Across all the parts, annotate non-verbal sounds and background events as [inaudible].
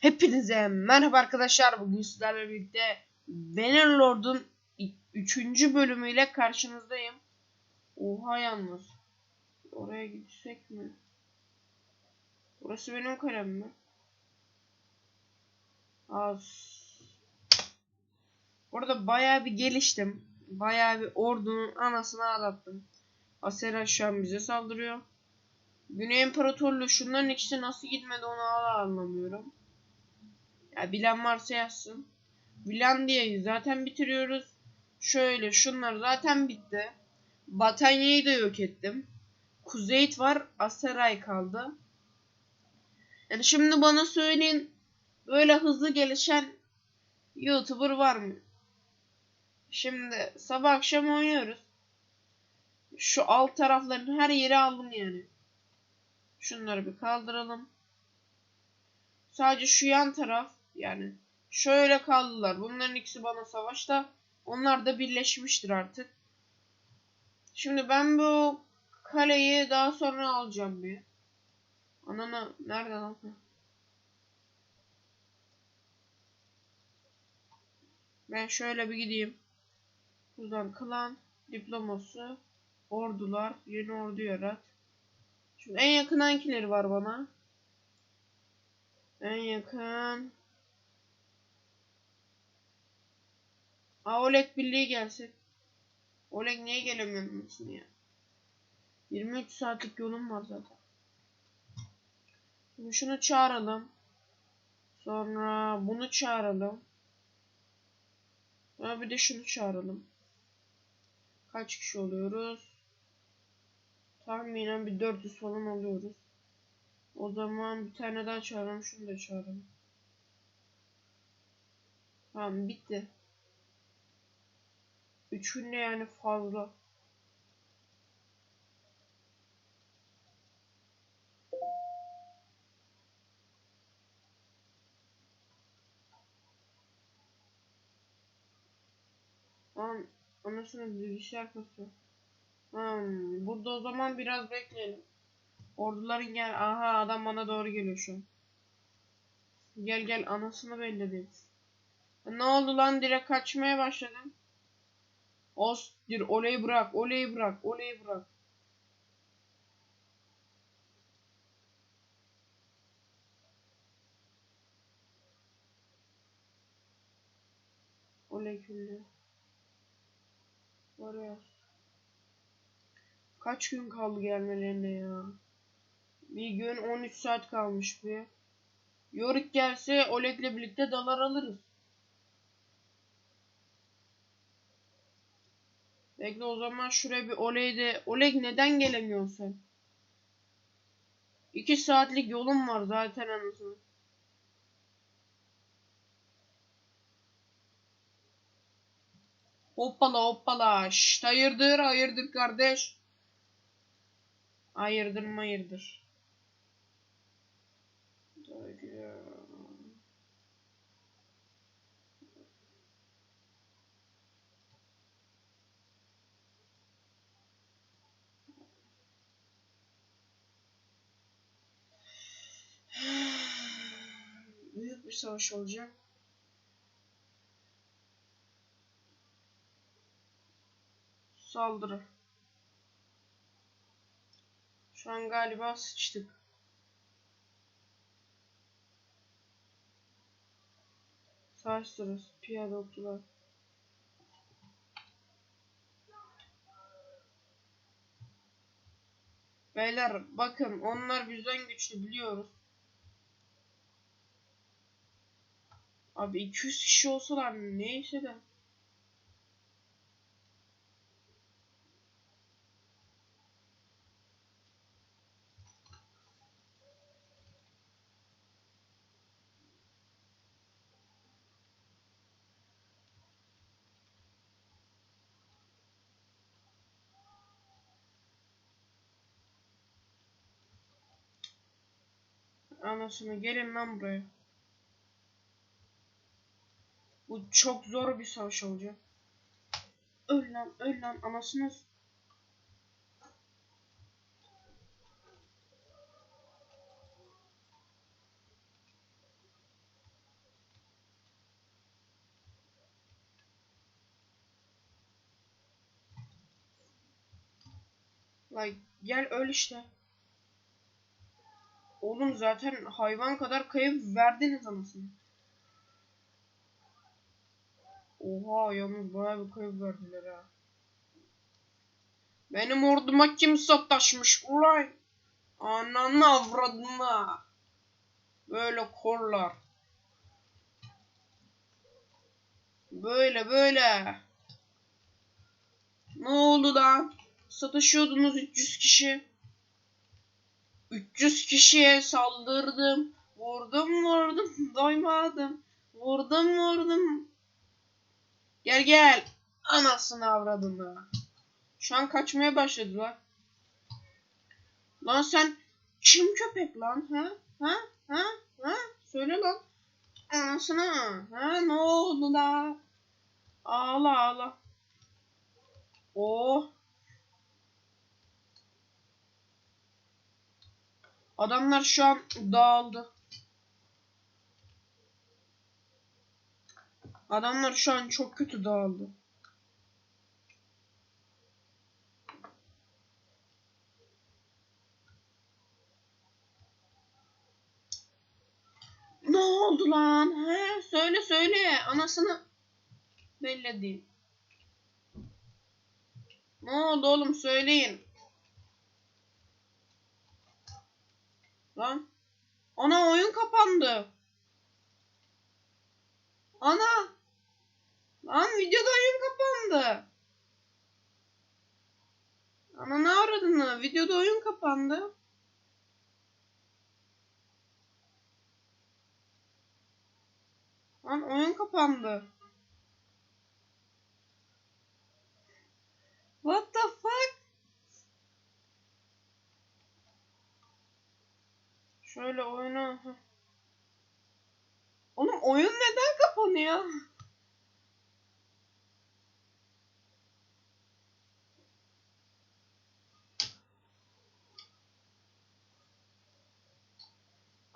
Hepinize merhaba arkadaşlar. Bugün sizlerle birlikte Bannerlord'un 3. bölümüyle karşınızdayım. Oha yalnız. Oraya gitsek mi? Burası benim kalem mi? Az. Orada bayağı bir geliştim. Bayağı bir ordunun anasını ağlattım. Asera şu an bize saldırıyor. Güney İmparatorluğu şunların ikisi nasıl gitmedi onu hala anlamıyorum. Ya bilen varsa yazsın. Vilandiya'yı zaten bitiriyoruz. Şöyle şunlar zaten bitti. Batanya'yı da yok ettim. Kuzeyt var. Aseray kaldı. Yani şimdi bana söyleyin böyle hızlı gelişen YouTuber var mı? Şimdi sabah akşam oynuyoruz. Şu alt tarafların her yeri aldım yani. Şunları bir kaldıralım. Sadece şu yan taraf yani şöyle kaldılar. Bunların ikisi bana savaşta. Onlar da birleşmiştir artık. Şimdi ben bu kaleyi daha sonra alacağım bir. Anana nerede lan? Ben şöyle bir gideyim. Buradan klan, diploması, ordular, yeni ordu yarat. Şimdi en yakın hangileri var bana? En yakın. Aa Oleg birliği gelsin. Oleg niye gelemiyorsun ya? 23 saatlik yolum var zaten. Şimdi şunu çağıralım. Sonra bunu çağıralım. Sonra bir de şunu çağıralım. Kaç kişi oluyoruz? Tahminen bir 400 falan oluyoruz. O zaman bir tane daha çağıralım. Şunu da çağıralım. Tamam bitti. Üçün de yani fazla. Tamam. Anasını bilgisayar kasıyor. Hmm, burada o zaman biraz bekleyelim. Orduların gel. Aha adam bana doğru geliyor şu an. Gel gel anasını belli Ne oldu lan direkt kaçmaya başladım. Ostir olayı bırak olayı bırak olayı bırak. Olay küllü. Var Kaç gün kaldı gelmelerine ya? Bir gün 13 saat kalmış bir. Yorick gelse Oleg'le birlikte dalar alırız. Bekle o zaman şuraya bir Oleg'de... Oleg neden gelemiyorsun sen? 2 saatlik yolum var zaten anasını. Hoppala hoppala. Şşt hayırdır hayırdır kardeş. Hayırdır hayırdır. Büyük bir savaş olacak. Saldırı. Şu an galiba sıçtık. Savaş sırası. Piyade okçular. Beyler bakın onlar bizden güçlü biliyoruz. Abi 200 kişi olsalar neyse de. Anasını gelin lan buraya. Bu çok zor bir savaş olacak. Öl lan öl lan anasını Like gel öl işte. Oğlum zaten hayvan kadar kayıp verdiniz anasını. Oha yalnız bayağı bir kayıp verdiler ha. Benim orduma kim sataşmış ulan? Ananı avradına. Böyle korlar. Böyle böyle. Ne oldu lan? Satışıyordunuz 300 kişi. 300 kişiye saldırdım. Vurdum vurdum [laughs] doymadım. Vurdum vurdum. Gel gel. Anasını avradını. Şu an kaçmaya başladılar. Lan sen kim köpek lan ha? Ha? Ha? Ha? Söyle lan. Anasını. Ha? Ne oldu la? Ağla ağla. Oh. Adamlar şu an dağıldı. Adamlar şu an çok kötü dağıldı. Ne oldu lan? He, söyle söyle. Anasını belli değil. Ne oldu oğlum söyleyin. Lan. Ana oyun kapandı. Ana. Lan videoda oyun kapandı. Ana ne aradın? Videoda oyun kapandı. Lan oyun kapandı. What the fuck? Şöyle oyunu... Oğlum oyun neden kapanıyor?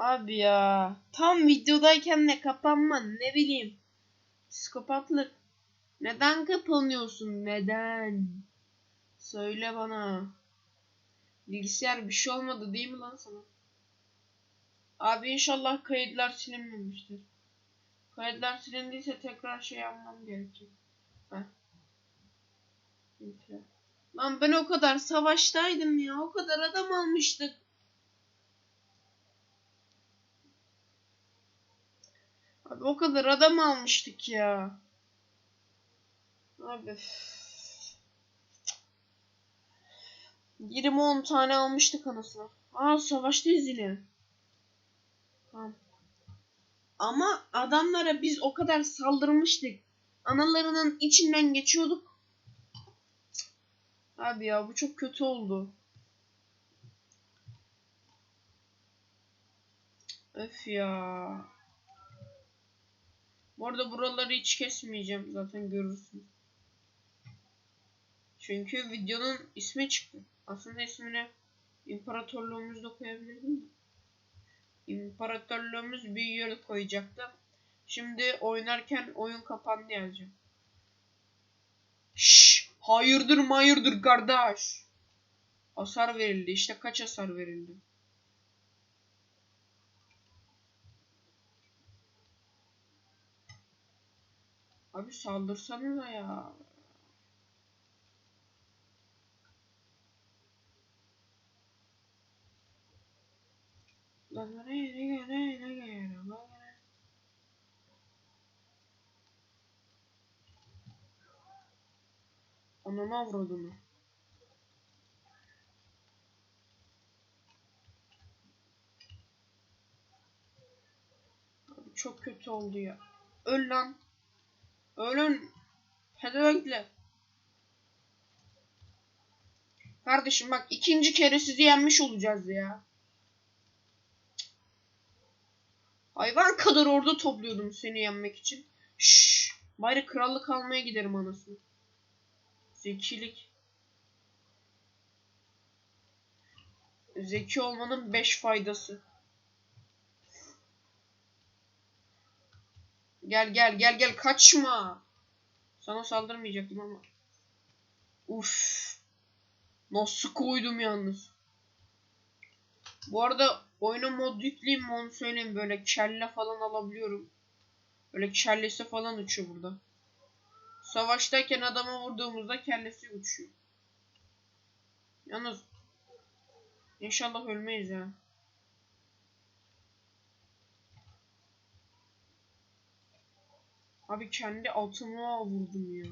Abi ya. Tam videodayken ne kapanma ne bileyim. Psikopatlık. Neden kapanıyorsun? Neden? Söyle bana. Bilgisayar bir şey olmadı değil mi lan sana? Abi inşallah kayıtlar silinmemiştir. Kayıtlar silindiyse tekrar şey yapmam gerekecek. Heh. Lan ben o kadar savaştaydım ya. O kadar adam almıştık. Abi o kadar adam almıştık ya. Abi. 20-10 tane almıştık anasını. Aa savaştayız yine. Tamam. Ama adamlara biz o kadar saldırmıştık. Analarının içinden geçiyorduk. Abi ya bu çok kötü oldu. Öf ya. Bu arada buraları hiç kesmeyeceğim. Zaten görürsün. Çünkü videonun ismi çıktı. Aslında ismini imparatorluğumuzda koyabilirdim de. İmparatorluğumuz bir yere koyacaktım. Şimdi oynarken oyun kapandı yazacağım. Şşş, hayırdır hayırdır kardeş. Hasar verildi. İşte kaç hasar verildi? Abi saldırsanıza ya. Lan nereye nereye nereye nereye nereye Ananı avradını. Abi çok kötü oldu ya. Öl lan. Ölün. Pedevenkler. Kardeşim bak ikinci kere sizi yenmiş olacağız ya. Hayvan kadar orada topluyordum seni yenmek için. Şşş. Bari krallık almaya giderim anasını. Zekilik. Zeki olmanın 5 faydası. Gel gel gel gel kaçma. Sana saldırmayacaktım ama. Uf. Nasıl koydum yalnız. Bu arada oyuna mod yükleyeyim mi onu söyleyeyim. Böyle kelle falan alabiliyorum. Böyle kellesi falan uçuyor burada. Savaştayken adama vurduğumuzda kellesi uçuyor. Yalnız inşallah ölmeyiz ya. Abi kendi altıma vurdum ya.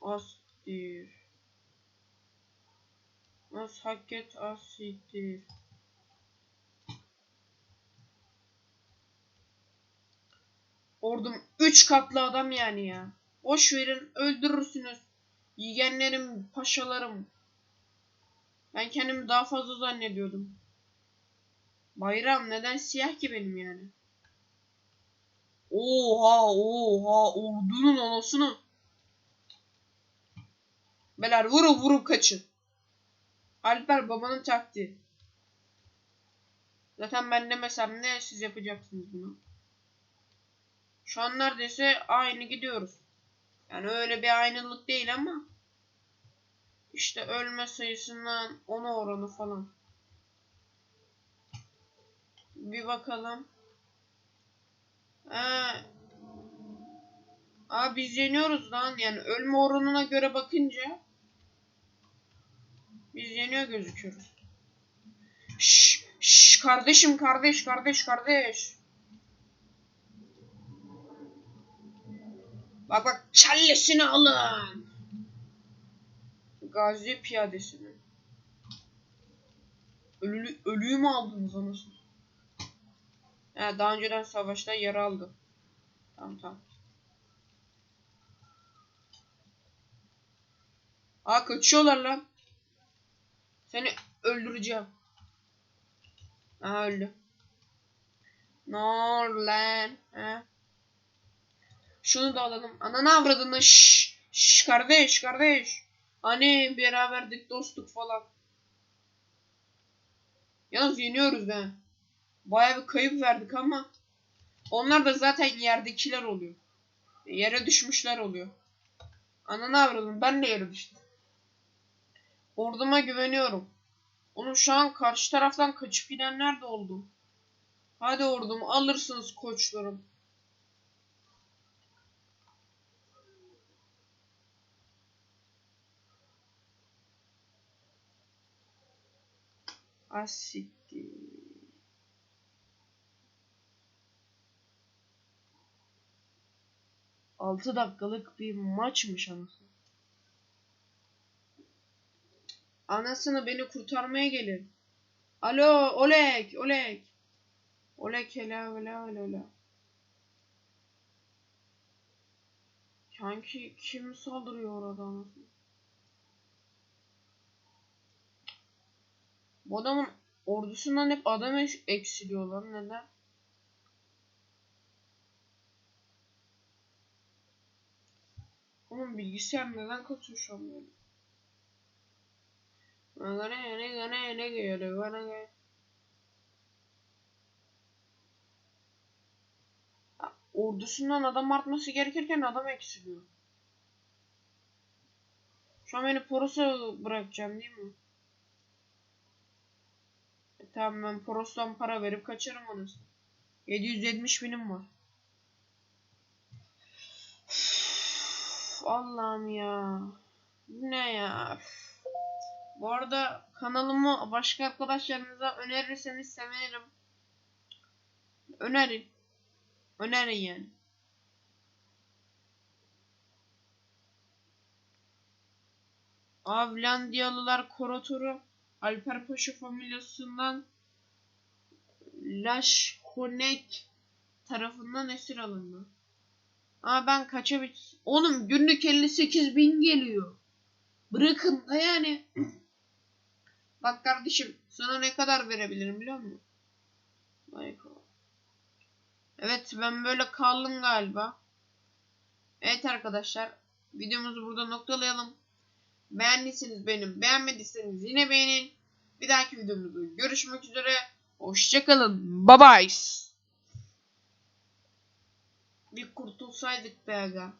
Astir. As haket asittir. Ordum 3 katlı adam yani ya. Boş verin öldürürsünüz. Yiyenlerim, paşalarım. Ben kendimi daha fazla zannediyordum. Bayram neden siyah ki benim yani? Oha oha ordunun anasını. Beler vurup vurup kaçın. Alper babanın taktiği. Zaten ben demesem ne siz yapacaksınız bunu. Şu an neredeyse aynı gidiyoruz. Yani öyle bir aynılık değil ama. İşte ölme sayısından ona oranı falan. Bir bakalım. Ee, Aa biz yeniyoruz lan. Yani ölme oranına göre bakınca biz yeniyor gözüküyoruz. Şş, şş, kardeşim kardeş kardeş kardeş. Bak bak kellesini alın. Gazi piyadesini. Ölü, ölüyü mü aldınız anasını? He daha önceden savaşta yara aldı. Tamam tamam. Aa kaçıyorlar lan. Seni öldüreceğim. Aa öldü. Nor lan. He. Şunu da alalım. Ananı avradını. Şşş. Şşş kardeş kardeş. Hani beraberdik dostluk falan. Yalnız yeniyoruz he. Baya bir kayıp verdik ama. Onlar da zaten yerdekiler oluyor. Yere düşmüşler oluyor. Ananı avradım ben de yere düştüm. Orduma güveniyorum. Onun şu an karşı taraftan kaçıp gidenler de oldu. Hadi ordum alırsınız koçlarım. Asiktir. Altı dakikalık bir maçmış anasını. Anasını beni kurtarmaya gelin. Alo Oleg Oleg. Oleg hele hele hele hele. Kanki kim saldırıyor orada? Bu adamın ordusundan hep adam eş- eksiliyorlar. Neden? Onun bilgisayar neden şu an böyle? Ne ne ne ne geliyor bana. Ya, Ordusundan adam artması gerekirken adam eksiliyor. Şu an beni Poros'a bırakacağım değil mi? E, tamam ben Poros'tan para verip kaçarım anasını. 770 binim var. Allah'ım ya. Bu ne ya? Bu arada kanalımı başka arkadaşlarınıza önerirseniz sevinirim. Önerin. Önerin yani. Avlandiyalılar Korotor'u Alper Paşa familyasından Laşkonek tarafından esir alındı. Aa ben kaçabil... Oğlum günlük 58 bin geliyor. Bırakın da yani. Bak kardeşim sana ne kadar verebilirim biliyor musun? Evet ben böyle kaldım galiba. Evet arkadaşlar videomuzu burada noktalayalım. Beğendiyseniz beğenin, beğenmediyseniz yine beğenin. Bir dahaki videomuzda görüşmek üzere. Hoşçakalın. Bye bye. Bir kurtulsaydık be aga.